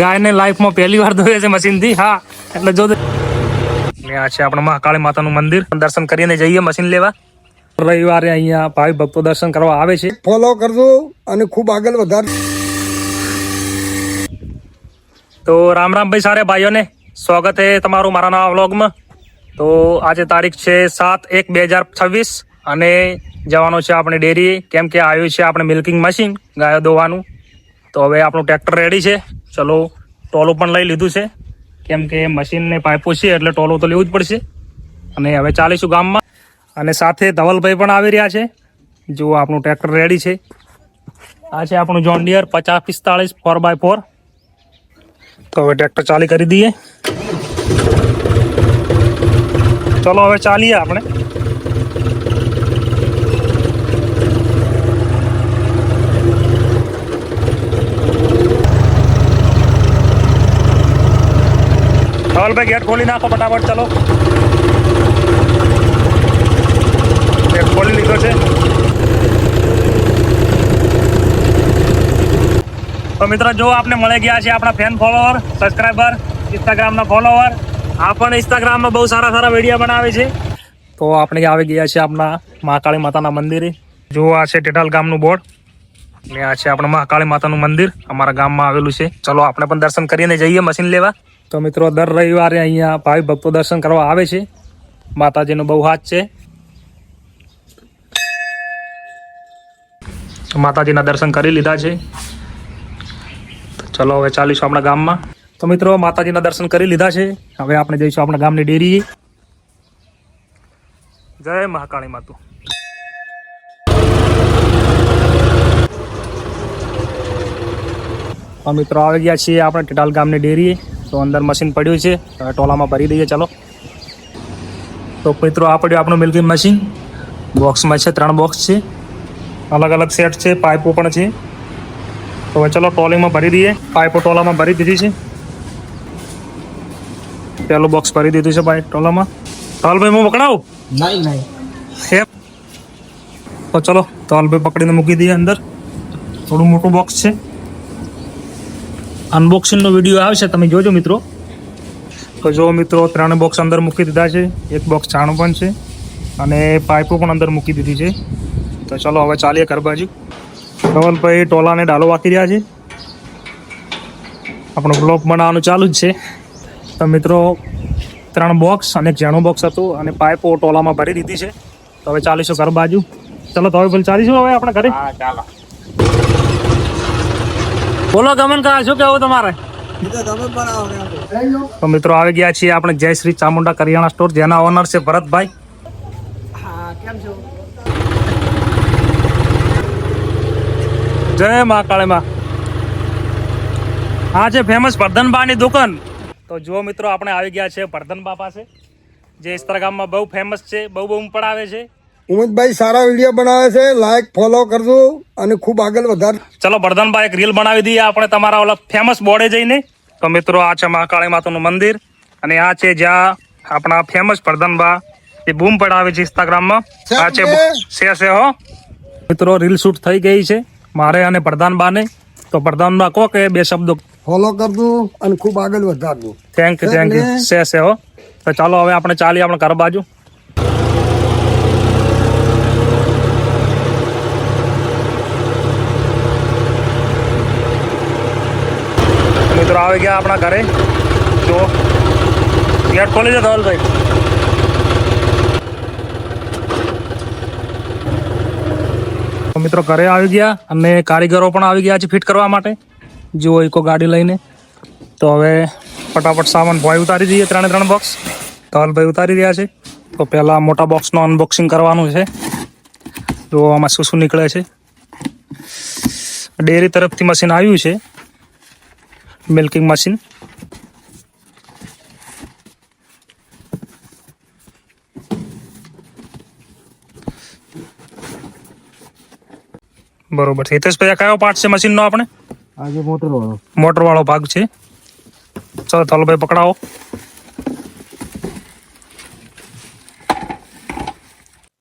ગાયને લાઈફમાં પહેલી વાર ધોવે છે મશીનથી. હા એટલે જો આ છે આપણે મહાકાળી માતાનું મંદિર. દર્શન કરીને જઈએ મશીન લેવા. રવિવારે અહીંયા ભાવિ ભક્તો દર્શન કરવા આવે છે. ફોલો કરજો અને ખૂબ આગળ વધાર તો રામ રામ ભાઈ સારે ભાઈઓને. સ્વાગત છે તમારું મારા નવા વ્લોગમાં. તો આજે તારીખ છે સાત એક બે હજાર છવ્વીસ અને જવાનું છે આપણે ડેરી કેમ કે આવ્યું છે આપણે મિલ્કિંગ મશીન ગાયો દોવાનું. તો હવે આપણું ટ્રેક્ટર રેડી છે. ચલો, ટોલું પણ લઈ લીધું છે. કેમ કે મશીનને પાઇપો છે એટલે ટોલો તો લેવું જ પડશે. અને હવે ચાલીશું ગામમાં. અને સાથે ધવલભાઈ પણ આવી રહ્યા છે. જો આપણું ટ્રેક્ટર રેડી છે. આ છે આપણું જોન ડિયર પચાસ પિસ્તાળીસ ફોર બાય ફોર તો હવે ટ્રેક્ટર ચાલી કરી દઈએ. ચલો, હવે ચાલીએ આપણે. ધવલભાઈ ગેટ ખોલી નાખો ફટાફટ, ચલો. ગેટ ખોલી લીધો છે. તો મિત્રો, જો આપણે મળી ગયા છે આપણા ફેન ફોલોવર સબસ્ક્રાઈબર ઇન્સ્ટાગ્રામના ફોલોવર આ પણ ઇન્સ્ટાગ્રામમાં બહુ સારા સારા વીડિયો બનાવે છે. તો આપણે આવી ગયા છે આપણા મહાકાળી માતાના મંદિરે. જો આ છે ટેટાલ ગામનું બોર્ડ. ને આ છે આપણા મહાકાળી માતાનું મંદિર. અમારા ગામમાં આવેલું છે. ચલો, આપણે પણ દર્શન કરીને જઈએ મશીન લેવા. તો મિત્રો, દર રવિવારે અહીંયા ભાવિ ભક્તો દર્શન કરવા આવે છે. માતાજીનો બહુ હાથ છે. માતાજીના દર્શન કરી લીધા છે. ચલો, હવે ચાલીશું આપણા ગામમાં. તો મિત્રો, માતાજીના દર્શન કરી લીધા છે. હવે આપણે જઈશું આપણા ગામની ડેરી જય મહાકાળી માતુ. મિત્રો, આવી ગયા છીએ આપણે ટેટાલ ગામની ડેરીએ. તો અંદર મશીન પડ્યું છે. ટોલામાં ભરી દઈએ ચાલો. તો મિત્રો આ પડ્યું આપણું મિલ્કિંગ મશીન બોક્સમાં છે ત્રણ બોક્સ છે. અલગ અલગ સેટ છે પાઇપો પણ છે. તો હવે ચલો ટ્રોલિંગમાં ભરી દઈએ. પાઇપો ટોલામાં ભરી દીધી છે. પહેલું બોક્સ ભરી દીધું છે ભાઈ ટોલામાં. તલભાઈ હું પકડાવું? નહીં નહીં. હે? તો ચલો તલભાઈ પકડીને મૂકી દઈએ અંદર. થોડું મોટું બોક્સ છે. અનબોક્સિંગનો વીડિયો આવશે, તમે જોજો મિત્રો. તો જો મિત્રો, ત્રણ બોક્સ અંદર મૂકી દીધા છે. એક બોક્સ ચાણું પણ છે અને પાઇપો પણ અંદર મૂકી દીધી છે. તો ચલો હવે ચાલીએ ઘર બાજુ ધવલભાઈ ટોલાને ડાલો વાકી રહ્યા છે. આપણો બ્લોક બનાવવાનું ચાલુ જ છે. તો મિત્રો, ત્રણ બોક્સ અને એક ઝેણું બોક્સ હતું અને પાઇપો ટોલામાં ભરી દીધી છે. તો હવે ચાલીશું ઘર બાજુ ચલો તો હવે ચાલીશું હવે આપણે ઘરે? બોલો ગમન કા શું કેવું તમારે? તો મિત્રો આવી ગયા છીએ આપણે જય શ્રી ચામુંડા કરિયાણા સ્ટોર જેના ઓનર છે ભરતભાઈ. હા કેમ છો? જય મા કાળી માં. હા છે ફેમસની દુકાન. તો જુઓ મિત્રો આપણે આવી ગયા છે ભરધનબા પાસે જે ગામમાં બહુ ફેમસ છે બહુ બહુ પડાવે છે. ઉમેશભાઈ સારા વીડિયો બનાવે છે લાઈક ફોલો કરજો અને ખૂબ આગળ વધાર ચલો બરધનભાઈ એક રીલ બનાવી દઈએ આપણે તમારા ઓલા ફેમસ બોર્ડે જઈને. તો મિત્રો આ છે મહાકાળી માતાનું મંદિર અને આ છે જ્યાં આપણા ફેમસ બરધનભા એ બૂમ પડાવે છે ઇન્સ્ટાગ્રામમાં આ છે શે શે હો. મિત્રો રીલ શૂટ થઈ ગઈ છે. મારે અને પ્રધાનબાને તો પ્રધાનબા કહો કે બે શબ્દો ફોલો કરજો અને ખૂબ આગળ વધારજો. થેન્ક યુ થેન્ક યુ શે શે હો. તો ચાલો હવે આપણે ચાલીએ આપણે ઘર બાજુ. મિત્રો આવી ગયા આપણા ઘરે. જો ગેટ ખોલી છે ધવલભાઈ. મિત્રો ઘરે આવી ગયા અને કારીગરો પણ આવી ગયા છે ફિટ કરવા માટે. જુઓ ઇકો ગાડી લઈને. તો હવે ફટાફટ સામાન ભાઈ ઉતારી દઈએ ત્રણે ત્રણ બોક્સ ધવલભાઈ ઉતારી રહ્યા છે. તો પહેલાં મોટા બોક્સનું અનબોક્સિંગ કરવાનું છે. તો આમાં શું શું નીકળે છે. ડેરી તરફથી મશીન આવ્યું છે. મિલ્કિંગ મશીન બરોબર છે. હિતેશભાઈ આ કયો પાર્ટ છે મશીનનો આપણે? આજે મોટર વાળો. મોટર વાળો ભાગ છે. ચલો ભાઈ પકડાવો.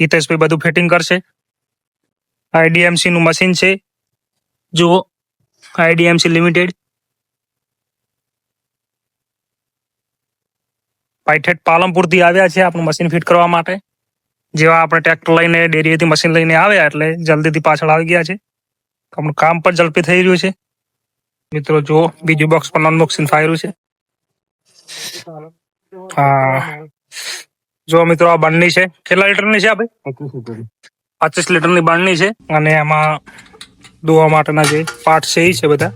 હિતેશભાઈ બધું ફિટિંગ કરશે. આઈડીએમસી નું મશીન છે. જુઓ. આઈડીએમસી લિમિટેડ પાઇઠેટ પાલનપુરથી આવ્યા છે આપણું મશીન ફિટ કરવા માટે. જેવા આપણે ટ્રેક્ટર લઈને, ડેરીએથી મશીન લઈને આવ્યા એટલે જલ્દીથી પાછળ આવી ગયા છે. આપણું કામ પણ ઝડપી થઈ રહ્યું છે. મિત્રો, જુઓ, બીજું બોક્સ પણ અનબોક્સિંગ ફાયરું છે. હા. જો મિત્રો, આ બણની છે. કેટલા લીટરની છે આ ભાઈ? પચીસ લીટરની બણની છે. અને એમાં ધોવા માટેના જે પાર્ટ છે એ છે બધા.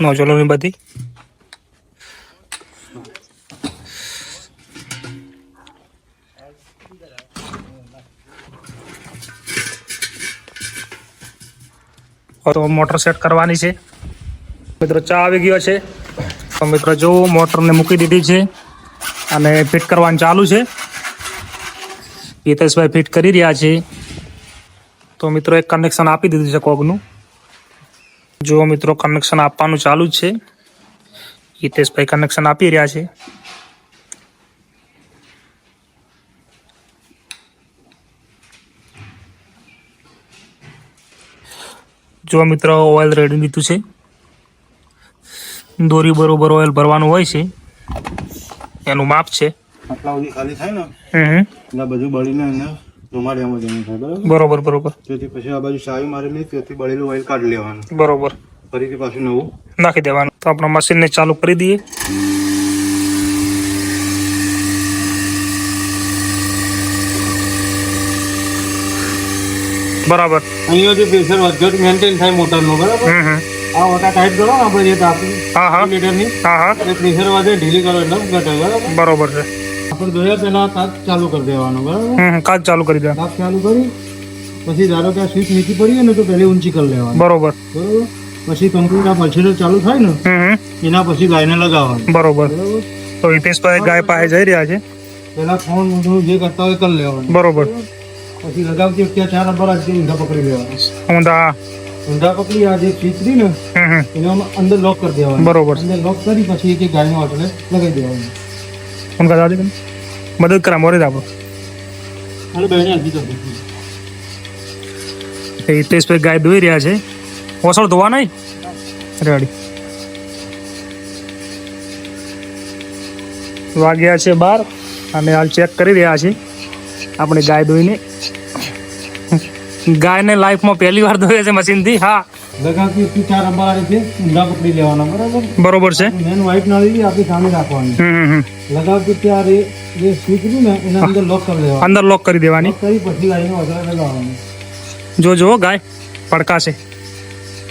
નોઝલોની બધી. તો મોટર સેટ કરવાની છે. મિત્રો, ચા આવી ગયો છે. તો મિત્રો, જો મોટરને મૂકી દીધી છે અને ફિટ કરવાનું ચાલુ છે. હિતેશભાઈ ફિટ કરી રહ્યા છે. તો મિત્રો, એક કનેક્શન આપી દીધું છે કોગનું. જો મિત્રો, કનેક્શન આપવાનું ચાલુ જ છે. હિતેશભાઈ કનેક્શન આપી રહ્યા છે. જો મિત્રો ઓઇલ રેડી લીધું છે. દોરી બરોબર ઓઇલ ભરવાનું હોય છે. એનું માપ છે. ખાલી થાય ને. એટલે બધું બળીને બરોબર? બરોબર તેથી પછી આ બાજુ ચાવી મારેલી તેથી બળેલું ઓઇલ કાઢી લેવાનું. બરોબર. ફરીથી પાછું નવું. નાખી દેવાનું. તો આપણા મશીનને ચાલુ કરી દઈએ. બરાબર. અહીંયા જે પ્રેશર વધઘટ મેન્ટેન થાય મોટરનું બરાબર. આ વટા ટાઈપ કરો આપણે જે તાપી લીટરની. હા હા. એ પ્રેશર વધે ઢીલી કરો એટલે ઘટે બરાબર? બરોબર છે. આપણે જોયા પહેલા કાચ ચાલુ કરી દેવાનું બરાબર. કાચ ચાલુ કરી દેવાનું કાચ ચાલુ કરી પછી ધારો કે આ સ્વિચ નીચી પડી ને તો પહેલી ઊંચી કરી લેવાની. બરોબર. બરોબર? પછી આ પલ્સેટર ચાલુ થાય ને. એના પછી ગાયને લગાવવાનું. બરોબર. તો હિતેશભાઈ ગાય પાસે જઈ રહ્યા છે? પહેલા ફોન જે કરતા હોય કરી લેવાનું. બરોબર? પછી લગાવતી વખતે ચાર બરાજ કે ઊંધા પકડી લેવાના. ઊંધા. ઊંધા પકડી આ જે સ્વિચ ને. એને અંદર લોક કરી દેવાનું. બરોબર. અંદર લોક કરી પછી એક ગાયનો આટલે લગાવી દેવાનું. ફોન કરા બેન? મદદ કરા મોરે આપણો અને બહેને આજી તો એ એ હિતેશભાઈ ગાય દોઈ રહ્યા છે. ઓસળ ધોવા નહીં? રેડી. વાગ્યા છે બાર અને હાલ ચેક કરી રહ્યા છે આપણે ગાય દોઈને ગાયને લાઈફમાં પહેલી વાર દોવે છે મશીનથી હા. લગાવતી આ રીતે ઊંધા પકડી લેવાના બરાબર? બરોબર છે. મેન વ્હાઈટ નાળી આપણી સામે રાખવાની. હમ હમ. લગાવતી ત્યારે જે સ્વિચ રહી ને એના અંદર લોક કરી દેવાની. અંદર લોક કરી દેવાની. કરી પછી લાઈને વધારે લગાવવાની. જો જો ગાય પડકાશે.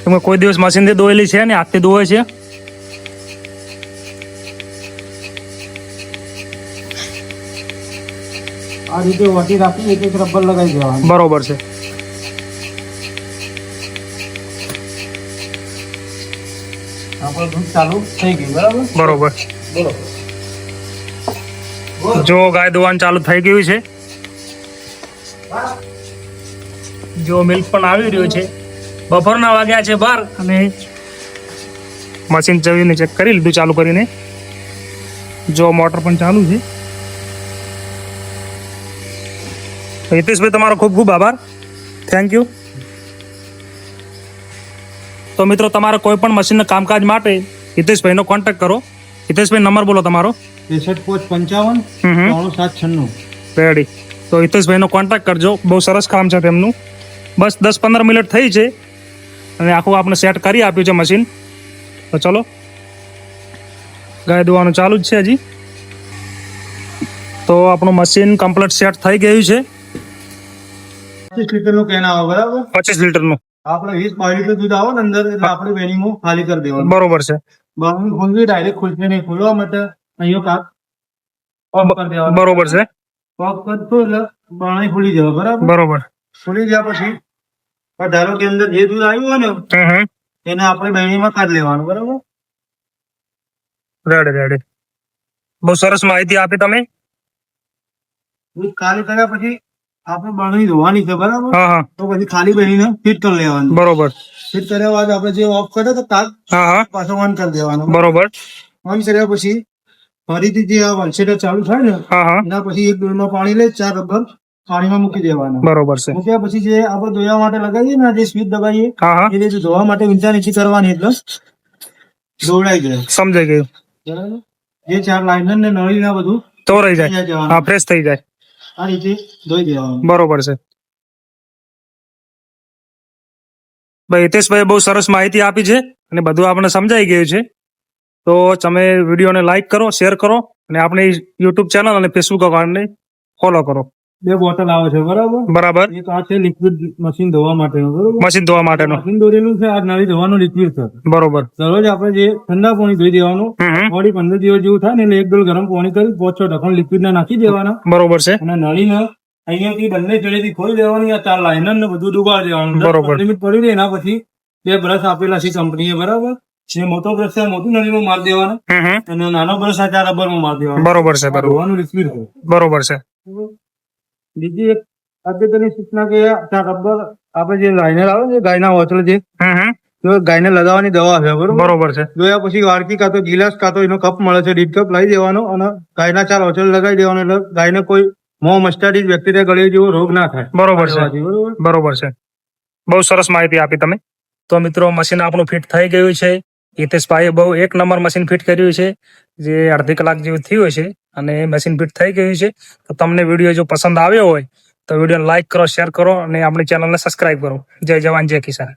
તમે કોઈ દિવસ મશીનથી દોયેલી છે ને હાથથી દોવે છે. આ રીતે વાટી રાખી એક એક રબર લગાવી દેવાનું. બરોબર છે. આપણું દૂધ ચાલુ થઈ ગયું બરાબર? બરોબર. બોલો જો ગાય દોવાનું ચાલુ થઈ ગયું છે. જો મિલ્ક પણ આવી રહ્યું છે. બપોરના વાગ્યા છે બાર અને મશીન ચવીને ચેક કરી લીધું ચાલુ કરીને. જો મોટર પણ ચાલુ છે. હિતેશભાઈ તમારો ખૂબ ખૂબ આભાર. થેન્ક યુ તો મિત્રો તમારે કોઈ પણ મશીનના કામકાજ માટે હિતેશભાઈનો કોન્ટેક્ટ કરો. હિતેશભાઈ નંબર બોલો તમારો. ત્રેસઠ પોચ પંચાવન ત્રણ સાત છન્નું. રેડી તો હિતેશભાઈનો કોન્ટેક્ટ કરજો. બહુ સરસ કામ છે તેમનું. બસ દસ પંદર મિનિટ થઈ છે. અને આખું આપણે સેટ કરી આપ્યું છે મશીન. તો ચલો. ગાય દોવાનું ચાલુ જ છે હજી. તો આપણું મશીન કમ્પ્લીટ સેટ થઈ ગયું છે. પચીસ લીટરનું કેન આવે બરાબર? પચીસ લીટરનું. આપણે વીસ બાવીસ લીટર દૂધ આવે ને અંદર એટલે આપણે વેણીમાં ખાલી કરી દેવાનું. બરોબર છે. બાવીસ ખોલવી ડાયરેક્ટ ખુલશે નહીં ખોલવા માટે અહીંયા કાપ ઓફ કરી દેવાનું. બરોબર છે. ઓફ કરતો એટલે પાણી ખુલી જવા બરાબર? બરોબર. ખુલી ગયા પછી ધારો કે અંદર જે દૂધ આવ્યું હોય ને એને આપણે બેણીમાં કાઢી લેવાનું બરાબર? રેડી રેડી બહુ સરસ માહિતી આપી તમે. દૂધ ખાલી કર્યા પછી આપણે બાણી ધોવાની છે બરાબર? તો પછી ખાલી બેહીને ફિટ કરી લેવાનું. બરોબર. ફિટ કર્યા બાદ આપણે જે ઓફ કર્યો તો તાક પાછો ઓન કરી દેવાનો. બરોબર. ઓન કર્યા પછી ફરીથી જે આ વલસેટર ચાલુ થાય ને એના પછી એક ડોલમાં પાણી લઈ ચાર રબર પાણીમાં મૂકી દેવાના. બરોબર છે. મૂક્યા પછી જે આપણે ધોયા માટે લગાવીએ ને જે સ્વીચ દબાવીએ એ રીતે ધોવા માટે ઊંચા નીચી કરવાની એટલે દોડાઈ જાય. સમજાઈ ગયું. બરાબર? જે ચાર લાઇનર ને નળી ના બધું તો રહી જાય. હા ફ્રેશ થઈ જાય. આ રીતે ધોઈ દેવાનું. બરોબર છે. ભાઈ હિતેશભાઈ બહુ સરસ માહિતી આપી છે અને બધું આપણને સમજાઈ ગયું છે. તો તમે વિડીયોને લાઈક કરો શેર કરો અને આપણી યુટ્યુબ ચેનલ અને ફેસબુક અકાઉન્ટને ફોલો કરો. બે બોટલ આવે છે બરાબર? બરાબર. એક આ છે લિક્વિડ મશીન ધોવા માટેનું બરોબર? મશીન ધોવા માટેનો. મશીન દોરેલું છે આ નળી ધોવાનું લિક્વિડ છે. બરોબર. દરરોજ આપણે જે ઠંડા પાણી ધોઈ દેવાનું. થોડી પંદર દિવસ જેવું થાય ને એટલે એક ડોલ ગરમ પાણી કરી પોચો ઢકણ લિક્વિડ ના નાખી દેવાના. બરોબર છે. અને નળીને અહીંયાથી બંને જોડેથી ખોલી દેવાની આ ચાર લાઇનર ને બધું ડુબાડી દેવાનું. બરોબર. લિમિટ મિનિટ પડી રહે એના પછી બે બ્રશ આપેલા છે કંપનીએ બરાબર? જે મોટો બ્રશ છે મોટી નળીમાં મારી દેવાનો. અને નાનો બ્રશ આ ચાર રબરમાં મારી દેવાનો. બરોબર છે બરોબર. લિક્વિડ છે. બરોબર છે. બીજી એક અગત્યની સૂચના કે રબર આપણે જે લાઇનર આવે છે ગાયના વોચલ જે. તો ગાયને લગાવવાની દવા છે બરોબર? બરોબર છે. જોયા પછી વાડકી કાં તો ગિલાસ કાં તો એનો કપ મળે છે દીઠ કપ લઈ દેવાનો અને ગાયના ચાર વોચલ લગાવી દેવાનો એટલે ગાયને કોઈ મોં મસ્ટાડી બેક્ટેરિયા ગળે જેવો રોગ ના થાય. બરોબર છે. બરોબર? બરોબર છે. બહુ સરસ માહિતી આપી તમે. તો મિત્રો મશીન આપણું ફિટ થઈ ગયું છે. હિતેશભાઈએ બહુ એક નંબર મશીન ફિટ કર્યું છે. જે અડધી કલાક જેવું થયું છે અને મશીન ફિટ થઈ ગયું છે. તો તમને વીડિયો જો પસંદ આવ્યો હોય, તો વીડિયો લાઈક કરો શેર કરો અને આપણી ચેનલને સબસ્ક્રાઇબ કરો. જય જવાન, જય કિસાન.